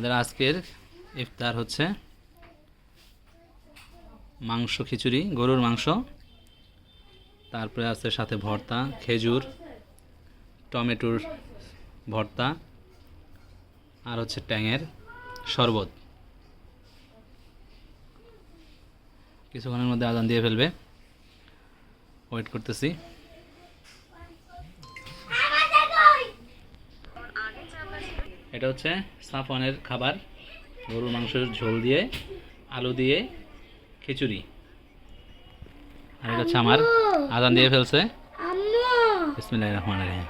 আমাদের আজকের ইফতার হচ্ছে মাংস খিচুড়ি, গরুর মাংস। তারপরে আছে সাথে ভর্তা, খেজুর, টমেটোর ভর্তা, আর হচ্ছে ট্যাঙের শরবত। কিছুক্ষণের মধ্যে আদান দিয়ে ফেলবে। ওয়েট করতেছি। এটা হচ্ছে সাফনের খাবার। গরুর মাংসের ঝোল দিয়ে আলু দিয়ে খিচুড়ি। আর এটা হচ্ছে আমার আদান দিয়ে ফেলছে। আম্মু। বিসমিল্লাহ রহমান রহিম।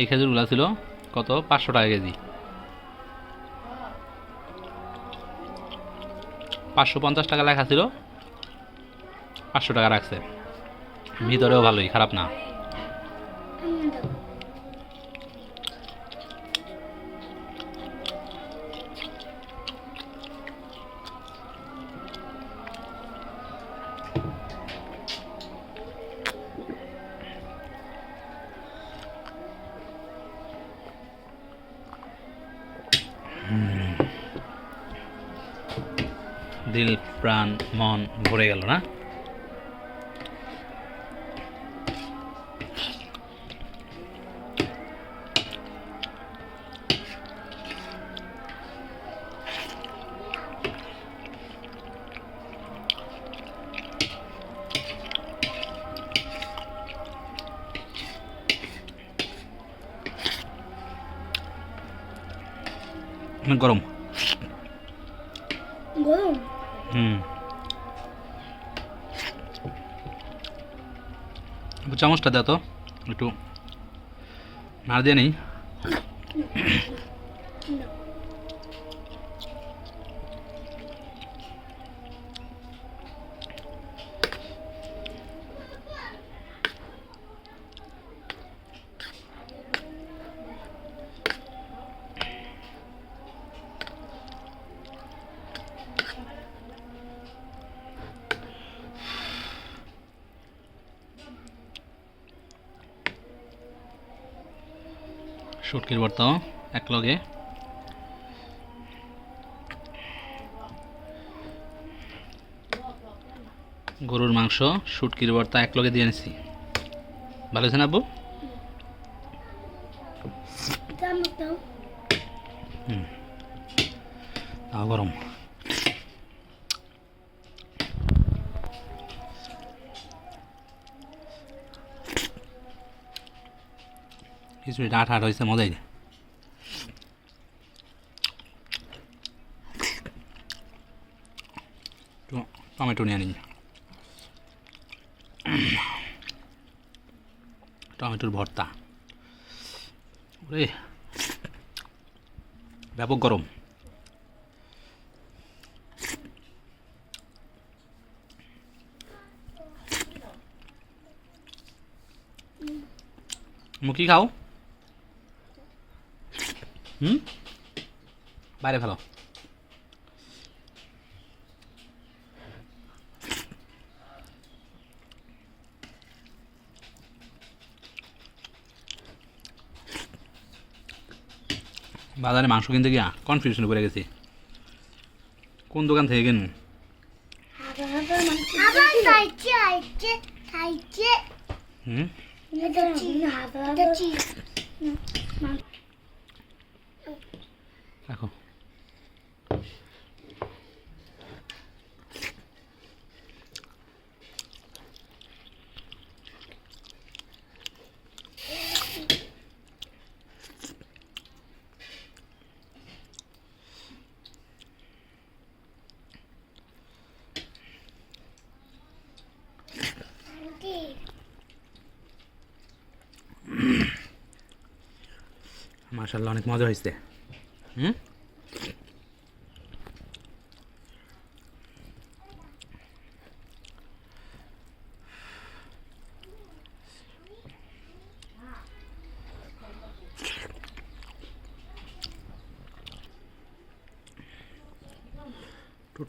এই খেজুরগুলো ছিল, কত? পাঁচশো টাকা কেজি। পাঁচশো পঞ্চাশ টাকা লেখা ছিল, পাঁচশো টাকা রাখছে। ভিতরেও ভালোই, খারাপ না। দিল প্রাণ মন ভরে গেল না? অনেক গরম। গরম? হুম। চামচটা দেয় তো একটু নাড় দিয়ে নেই। শুটকির ভর্তাও এক লগে। গরুর মাংস শুটকির ভর্তা এক লগে দিয়ে নিছি ভালো আছেন আব্বু? হুম। গরম। খিচুড়িটা আট হয়েছে, মজাই একটু টমেটো নিয়ে নিন। টমেটোর ভর্তা। ওরে, ব্যাপক গরম। মুখি খাও। হুম? বাইরে ফেলো। বাজারে মাংস কিনতে গিয়া কনফিউশনে পড়ে গেছি। কোন দোকান থেকে কিনবো? হুম? রাখো। মাশাল্লাহ অনেক মজা হয়েছে। টু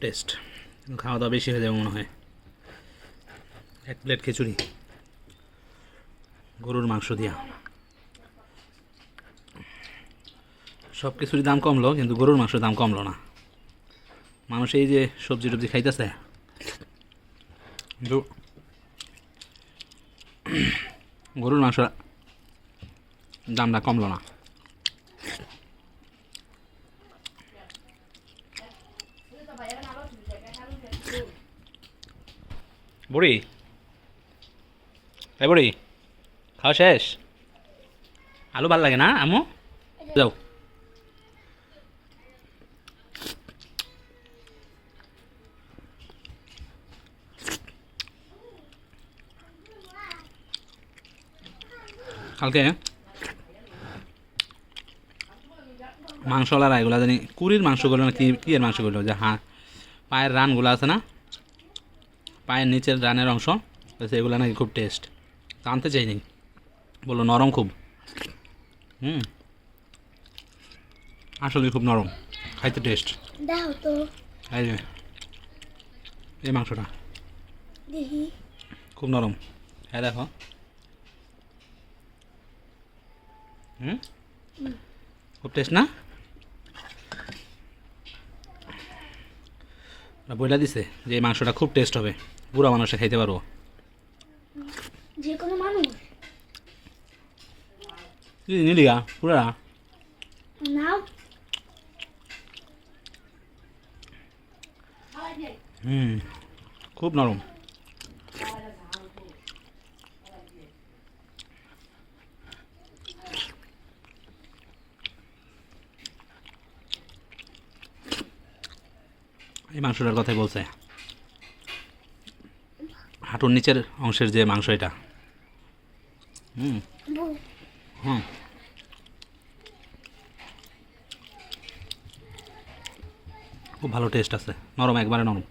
টেস্ট খাওয়া দাওয়া বেশি হয়ে যাবে মনে হয়। এক প্লেট খিচুড়ি। গরুর মাংস দিয়া। সব কিছুরই দাম কমলো কিন্তু গরুর মাংসের দাম কমলো না। মানুষ এই যে সবজি টবজি খাইতেছে। কিন্তু গরুর মাংস দামটা কমলো না। বুড়ি? এ বুড়ি খাওয়া শেষ? আলু ভালো লাগে না আমু যাও। কালকে? মাংসওয়ালারা এগুলো জানি কুড়ির মাংসগুলো না কি কি এর মাংসগুলো যে হ্যাঁ। পায়ের রানগুলো আছে না? পায়ের নিচের রানের অংশ। এগুলো নাকি খুব টেস্ট আনতে চাইনি। বলল নরম খুব। হুম। আসলে খুব নরম। খাইতে টেস্ট এই মাংসটা। খুব নরম। হ্যাঁ দেখো। হুম? খুব টেস্ট না? বইলা দিছে যে এই মাংসটা খুব টেস্ট হবে। বুড়া মানুষে খাইতে পারব। যে কোনো মানুষ নিলিগা পুরা। নাও। হুম খুব নরম। এই মাংসটার কথাই বলছে। হাঁটুর নিচের অংশের যে মাংস এটা। হুম। হুম। খুব ভালো টেস্ট আছে। নরম, একবারে নরম।